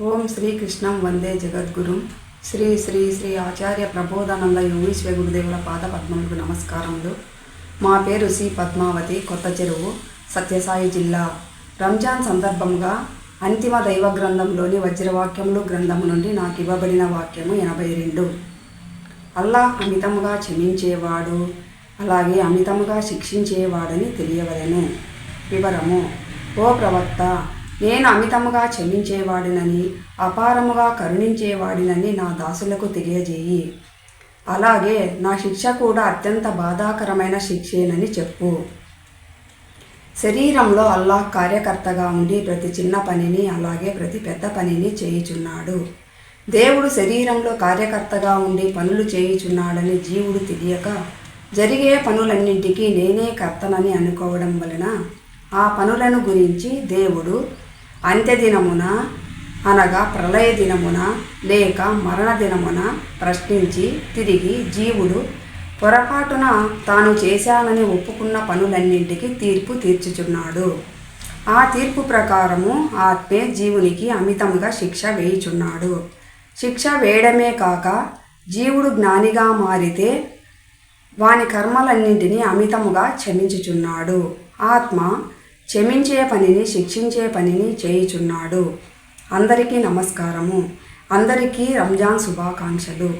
ఓం శ్రీకృష్ణం వందే జగద్గురు. శ్రీ శ్రీ శ్రీ ఆచార్య ప్రబోధానంద యోగీశ్వర గురుదేవుల పాద పద్మములకు నమస్కారములు. మా పేరు సి పద్మావతి కొత్త చెరువు సత్యసాయి జిల్లా. రంజాన్ సందర్భంగా అంతిమ దైవ గ్రంథంలోని వజ్రవాక్యములు గ్రంథము నుండి నాకు ఇవ్వబడిన వాక్యము ఎనభై రెండు. అల్లా అమితముగా క్షమించేవాడు అలాగే అమితముగా శిక్షించేవాడని తెలియవలెను. వివరము. ఓ ప్రవక్త నేను అమితముగా క్షమించేవాడినని అపారముగా కరుణించేవాడినని నా దాసులకు తెలియజేయి. అలాగే నా శిక్ష కూడా అత్యంత బాధాకరమైన శిక్షేనని చెప్పు. శరీరంలో అల్లాహ్ కార్యకర్తగా ఉండి ప్రతి చిన్న పనిని అలాగే ప్రతి పెద్ద పనిని చేయుచున్నాడు. దేవుడు శరీరంలో కార్యకర్తగా ఉండి పనులు చేయుచున్నాడని జీవుడు తెలియక జరిగే పనులన్నింటికీ నేనే కర్తనని అనుకోవడం వలన ఆ పనులను గురించి దేవుడు అంత్యదినమున అనగా ప్రళయ దినమున లేక మరణ దినమున ప్రశ్నించి తిరిగి జీవుడు పొరపాటున తాను చేశానని ఒప్పుకున్న పనులన్నింటికి తీర్పు తీర్చుచున్నాడు. ఆ తీర్పు ప్రకారము ఆత్మే జీవునికి అమితముగా శిక్ష వేయుచున్నాడు. శిక్ష వేయడమే కాక జీవుడు జ్ఞానిగా మారితే వాని కర్మలన్నింటినీ అమితముగా క్షమించుచున్నాడు. ఆత్మ క్షమించే పనిని శిక్షించే పనిని చేయుచున్నాడు. అందరికీ నమస్కారము. అందరికీ రంజాన్ శుభాకాంక్షలు.